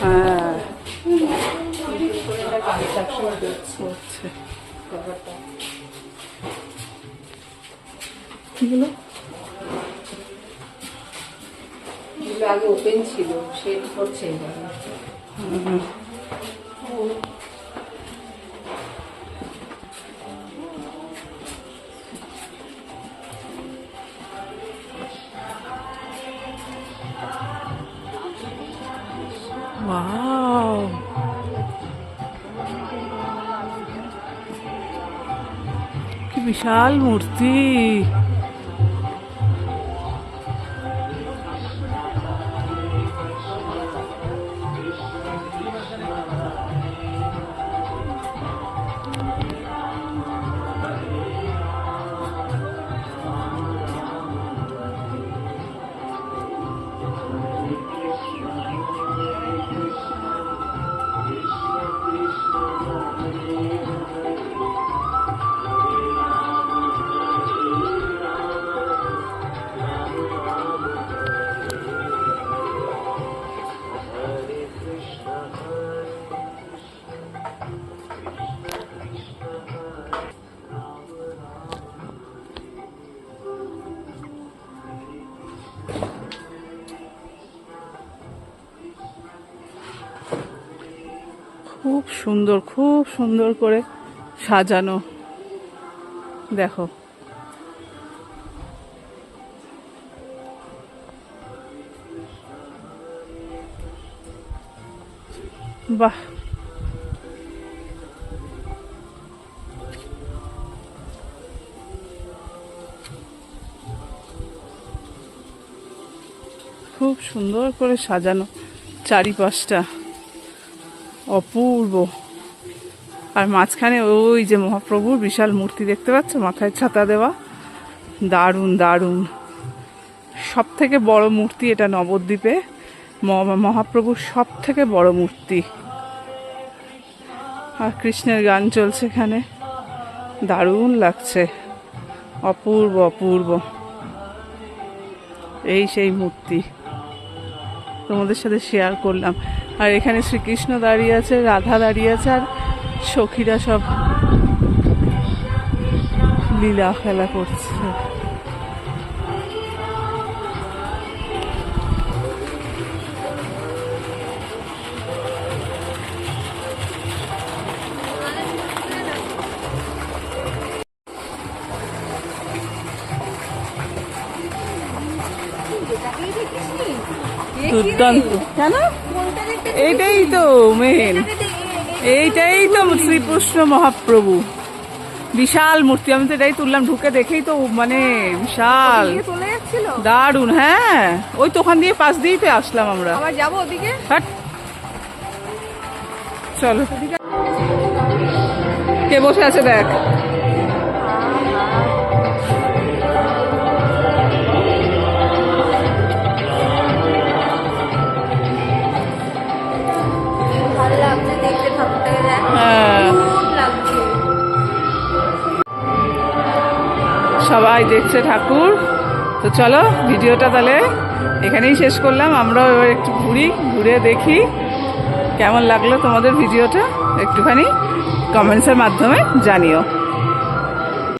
হ্যাঁ কিগুলো আগে ওপেন ছিল শেড করছে এবার ওয়াও কি বিশাল মূর্তি। খুব সুন্দর খুব সুন্দর করে সাজানো। দেখো। বাহ। খুব সুন্দর করে সাজানো চারিপাশটা। অপূর্ব। আর মাঝখানে ওই যে মহাপ্রভুর বিশাল মূর্তি দেখতে পাচ্ছ? মাথায় ছাতা দেওয়া। দারুণ দারুণ। সব থেকে বড় মূর্তি এটা নবদ্বীপে। মহাপ্রভুর সব থেকে বড় মূর্তি। আর কৃষ্ণের গান চলছে এখানে। দারুণ লাগছে। অপূর্ব অপূর্ব। এই সেই মূর্তি। তোমাদের সাথে শেয়ার করলাম। আর এখানে শ্রীকৃষ্ণ দাঁড়িয়ে আছে রাধা দাঁড়িয়ে আছে আর সখীরা সব লীলা খেলা করছে। দুর্দান্ত। কেন? এইটাই তো মেন এইটাই তো শ্রীকৃষ্ণ মহাপ্রভু। বিশাল মূর্তি। আমি তো এটাই তুললাম ঢুকে দেখেই তো মানে বিশাল। দারুণ হ্যাঁ। ওই তো ওখান দিয়ে পাশ দিয়েই তো আসলাম আমরা। যাব ওদিকে? চলো। কে বসে আছে দেখ। সবাই দেখছে ঠাকুর। তো চলো, ভিডিওটা তাহলে এখানেই শেষ করলাম। আমরাও এবার একটু ঘুরি, ঘুরে দেখি কেমন লাগল তোমাদের ভিডিওটা। একটুখানি কমেন্টসের মাধ্যমে জানিও।